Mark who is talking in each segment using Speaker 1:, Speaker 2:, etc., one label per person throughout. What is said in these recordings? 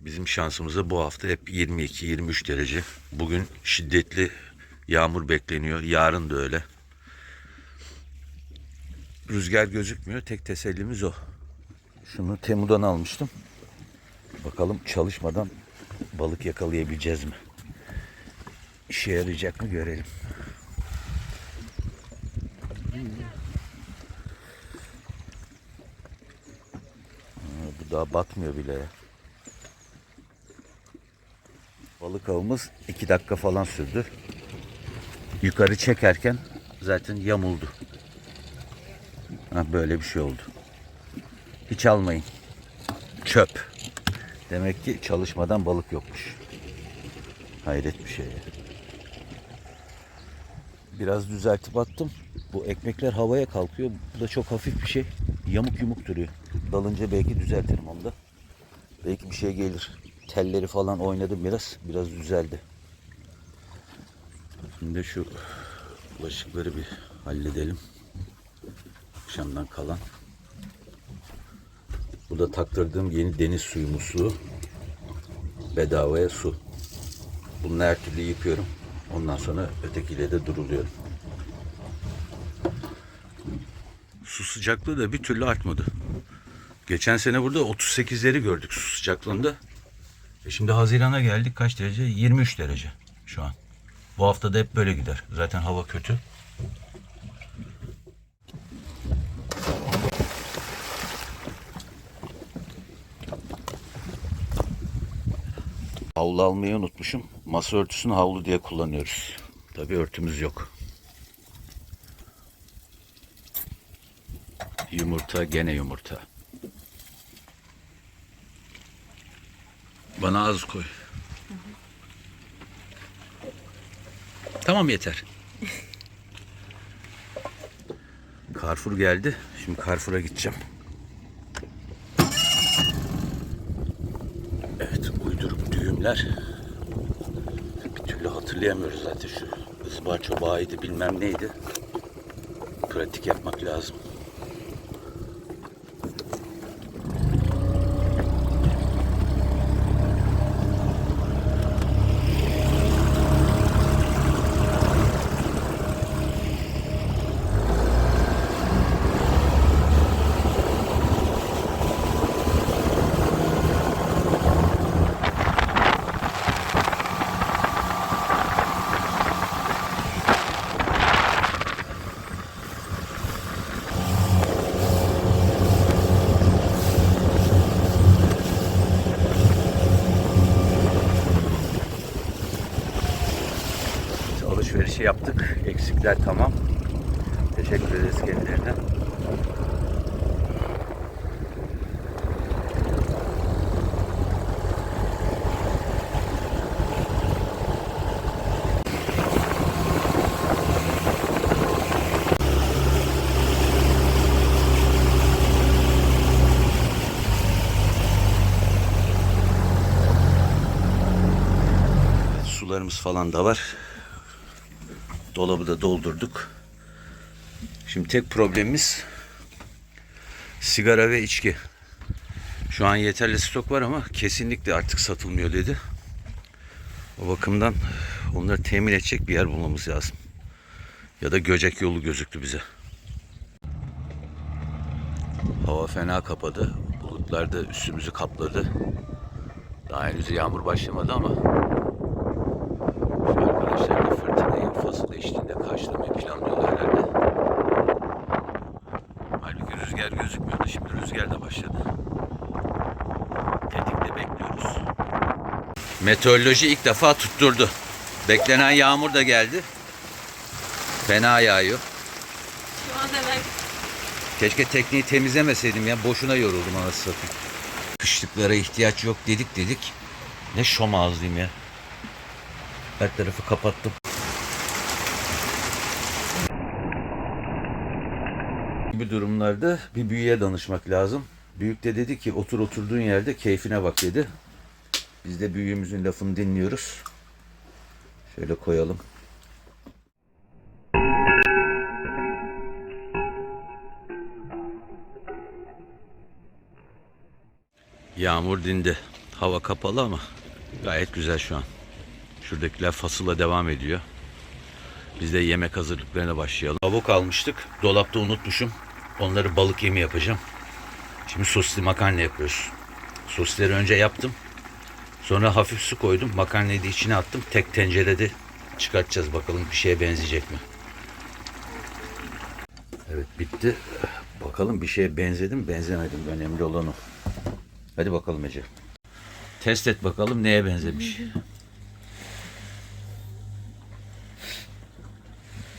Speaker 1: Bizim şansımıza bu hafta hep 22-23 derece. Bugün şiddetli yağmur bekleniyor. Yarın da öyle. Rüzgar gözükmüyor. Tek tesellimiz o. Şunu Temu'dan almıştım. Bakalım çalışmadan balık yakalayabileceğiz mi? İşe yarayacak mı görelim. Daha batmıyor bile ya. Balık avımız iki dakika falan sürdü. Yukarı çekerken zaten yamuldu. Ha, böyle bir şey oldu. Hiç almayın. Çöp. Demek ki çalışmadan balık yokmuş. Hayret bir şey. Biraz düzeltip attım. Bu ekmekler havaya kalkıyor. Bu da çok hafif bir şey. Yamuk yumuk duruyor. Dalınca belki düzeltirim onu da. Belki bir şey gelir. Telleri falan oynadım biraz. Biraz düzeldi. Şimdi şu bulaşıkları bir halledelim. Akşamdan kalan. Bu da taktırdığım yeni deniz suyu musluğu. Bedavaya su. Bunu her türlü yıkıyorum. Ondan sonra ötekiyle de duruluyorum. Su sıcaklığı da bir türlü artmadı. Geçen sene burada 38'leri gördük su sıcaklığında. E şimdi Haziran'a geldik kaç derece? 23 derece şu an. Bu hafta da hep böyle gider. Zaten hava kötü. Havlu almayı unutmuşum. Masa örtüsünü havlu diye kullanıyoruz. Tabii örtümüz yok. Yumurta gene yumurta. Bana az koy. Tamam yeter. Carrefour geldi. Şimdi Carrefour'a gideceğim. Evet uyduruk düğümler. Bir türlü hatırlayamıyoruz zaten şu ızbarço bağıydı bilmem neydi. Pratik yapmak lazım. Biz alışverişi Eksikler tamam. Teşekkür ederiz kendilerine. Sularımız falan da var. Dolabı da doldurduk. Şimdi tek problemimiz sigara ve içki. Şu an yeterli stok var ama kesinlikle artık satılmıyor dedi. O bakımdan onları temin edecek bir yer bulmamız lazım. Ya da Göcek yolu gözüktü bize. Hava fena kapadı. Bulutlar da üstümüzü kapladı. Daha henüz yağmur başlamadı ama Meteoroloji ilk defa tutturdu. Beklenen yağmur da geldi. Fena yağıyor.
Speaker 2: Şu an hemen
Speaker 1: Keşke tekneyi temizlemeseydim ya. Boşuna yoruldum anasını satayım. Kışlıklara ihtiyaç yok dedik dedik. Ne şom ağzıyım ya. Her tarafı kapattım. Bu durumlarda bir büyüye danışmak lazım. Büyük de dedi ki otur oturduğun yerde keyfine bak dedi. Biz de büyüğümüzün lafını dinliyoruz. Şöyle koyalım. Yağmur dindi. Hava kapalı ama gayet güzel şu an. Şuradakiler fasıla devam ediyor. Biz de yemek hazırlıklarına başlayalım. Tavuk almıştık. Dolapta unutmuşum. Onları balık yemi yapacağım. Şimdi soslu makarna yapıyoruz. Sosları önce yaptım. Sonra hafif su koydum. Makarnayı da içine attım. Tek tencerede çıkartacağız bakalım bir şeye benzeyecek mi? Evet bitti. Bakalım bir şeye benzedim benzemedim. Önemli olan o. Hadi bakalım Ece. Test et bakalım neye benzemiş.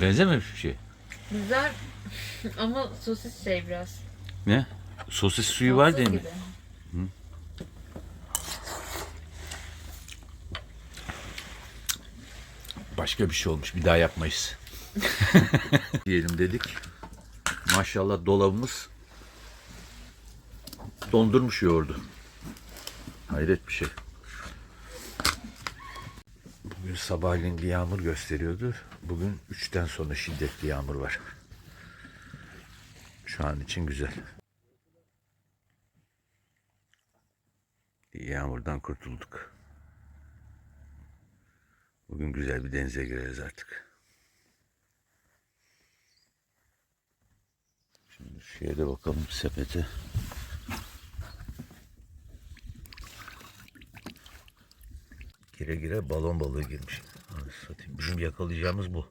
Speaker 1: Benzememiş bir şey.
Speaker 2: Güzel ama sosis şey biraz.
Speaker 1: Ne? Sosis suyu var değil mi?
Speaker 2: Gibi.
Speaker 1: Başka bir şey olmuş. Bir daha yapmayız. Diyelim dedik. Maşallah dolabımız dondurmuş yoğurdu. Hayret bir şey. Bugün sabahleyin bir yağmur gösteriyordu. Bugün 3'ten sonra şiddetli yağmur var. Şu an için güzel. Yağmurdan kurtulduk. Bugün güzel bir denize gireriz artık. Şimdi şeye de bakalım sepete. Gire gire balon balığı girmiş. Anasını satayım. Bizim yakalayacağımız bu.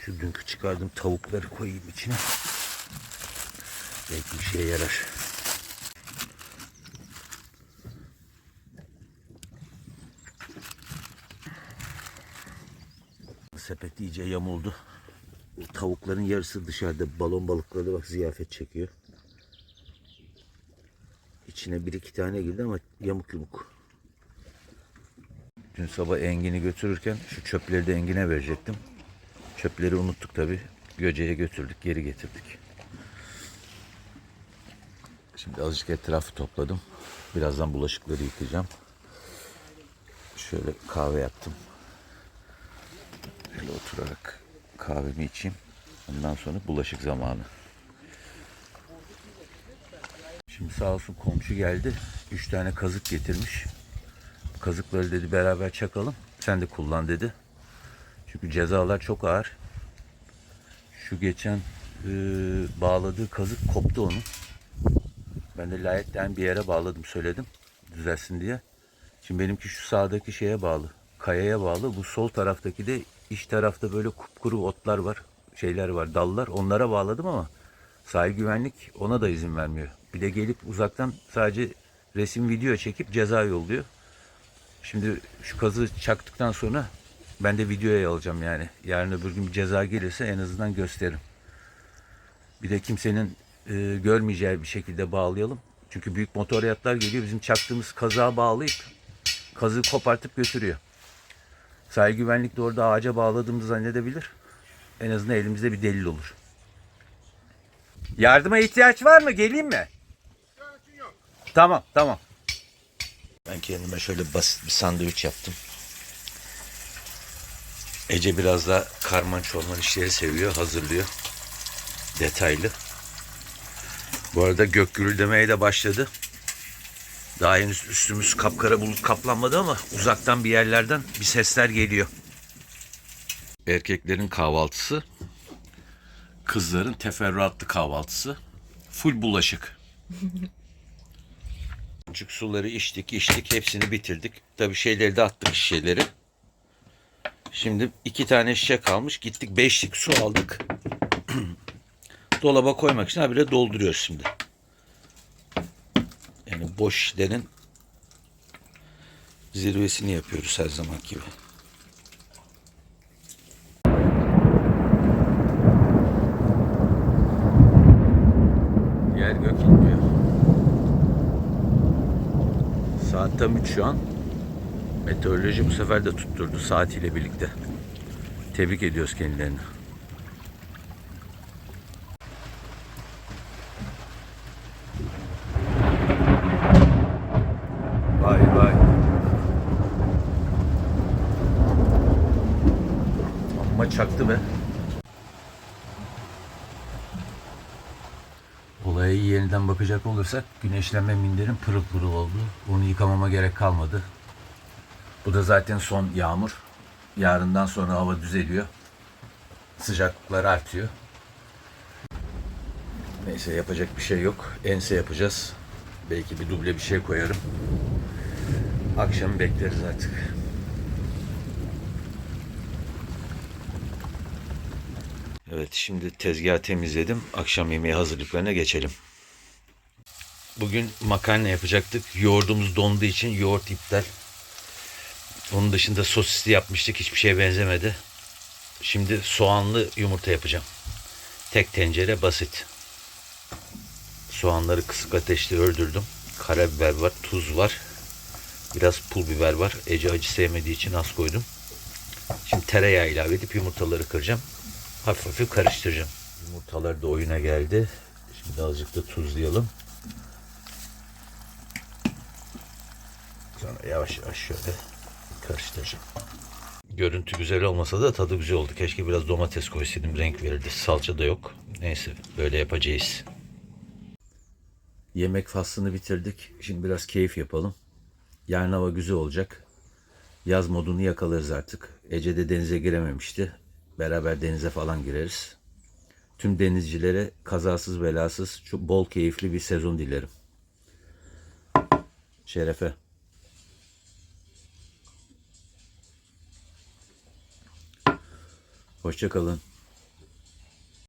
Speaker 1: Şu dünkü çıkardığım tavukları koyayım içine. Belki bir şeye yarar. Sepet iyice yamuldu. Tavukların yarısı dışarıda. Balon balıkları bak ziyafet çekiyor. İçine bir iki tane girdi ama yamuk yumuk. Dün sabah Engin'i götürürken şu çöpleri de Engin'e verecektim. Çöpleri unuttuk tabi. Göce'ye götürdük, geri getirdik. Şimdi azıcık etrafı topladım. Birazdan bulaşıkları yıkayacağım. Şöyle kahve yaptım. Şöyle oturarak kahvemi içeyim. Ondan sonra bulaşık zamanı. Şimdi sağ olsun komşu geldi. Üç tane kazık getirmiş. Kazıkları dedi beraber çakalım. Sen de kullan dedi. Çünkü cezalar çok ağır. Şu geçen e, bağladığı kazık koptu onun. Ben de layetten bir yere bağladım söyledim. Düzelsin diye. Şimdi benimki şu sağdaki şeye bağlı. Kayaya bağlı. Bu sol taraftaki de iç tarafta böyle kupkuru otlar var. Şeyler var, dallar. Onlara bağladım ama sahil güvenlik ona da izin vermiyor. Bir de gelip uzaktan sadece resim video çekip ceza yolluyor. Şimdi şu kazı çaktıktan sonra ben de videoya alacağım yani. Yarın öbür gün bir ceza gelirse en azından gösteririm. Bir de kimsenin e, görmeyeceği bir şekilde bağlayalım. Çünkü büyük motoryatlar geliyor bizim çaktığımız kazağa bağlayıp kazığı kopartıp götürüyor. Sahil güvenlik de orada ağaca bağladığımızı zannedebilir. En azından elimizde bir delil olur. Yardıma ihtiyaç var mı? Geleyim mi? Tamam, tamam. Ben kendime şöyle basit bir sandviç yaptım. Ece biraz da karman çorman işleri seviyor, hazırlıyor. Detaylı. Bu arada gök gürüldemeye de başladı. Daha henüz üstümüz kapkara bulut kaplanmadı ama uzaktan bir yerlerden bir sesler geliyor. Erkeklerin kahvaltısı, kızların teferruatlı kahvaltısı. Full bulaşık. Küçük suları içtik, içtik, hepsini bitirdik. Tabii şeyleri de attık şişeleri. Şimdi iki tane şişe kalmış. Gittik beşlik su aldık. Dolaba koymak için habire dolduruyoruz şimdi. Yani boş şişelerin zirvesini yapıyoruz her zaman gibi. Yer gök inmiyor. Saat tam 3 şu an. Meteoroloji bu sefer de tutturdu saatiyle birlikte. Tebrik ediyoruz kendilerini. Amma çaktı be. Olaya yeniden bakacak olursak güneşlenme minderim pırıl pırıl oldu. Onu yıkamama gerek kalmadı. Bu da zaten son yağmur. Yarından sonra hava düzeliyor. Sıcaklıklar artıyor. Neyse yapacak bir şey yok. Ense yapacağız. Belki bir duble bir şey koyarım. Akşam bekleriz artık. Evet şimdi tezgahı temizledim. Akşam yemeği hazırlıklarına geçelim. Bugün makarna yapacaktık. Yoğurdumuz donduğu için yoğurt iptal. Onun dışında sosisli yapmıştık. Hiçbir şeye benzemedi. Şimdi soğanlı yumurta yapacağım. Tek tencere basit. Soğanları kısık ateşte öldürdüm. Karabiber var, tuz var. Biraz pul biber var. Ece acı sevmediği için az koydum. Şimdi tereyağı ilave edip yumurtaları kıracağım. Hafif hafif karıştıracağım. Yumurtalar da oyuna geldi. Şimdi azıcık da tuzlayalım. Sonra yavaş yavaş şöyle karıştıracağım. Görüntü güzel olmasa da tadı güzel oldu. Keşke biraz domates koysaydım renk verirdi. Salça da yok. Neyse böyle yapacağız. Yemek faslını bitirdik. Şimdi biraz keyif yapalım. Yarın hava güzel olacak. Yaz modunu yakalarız artık. Ece de denize girememişti. Beraber denize falan gireriz. Tüm denizcilere kazasız belasız çok bol keyifli bir sezon dilerim. Şerefe. Hoşçakalın.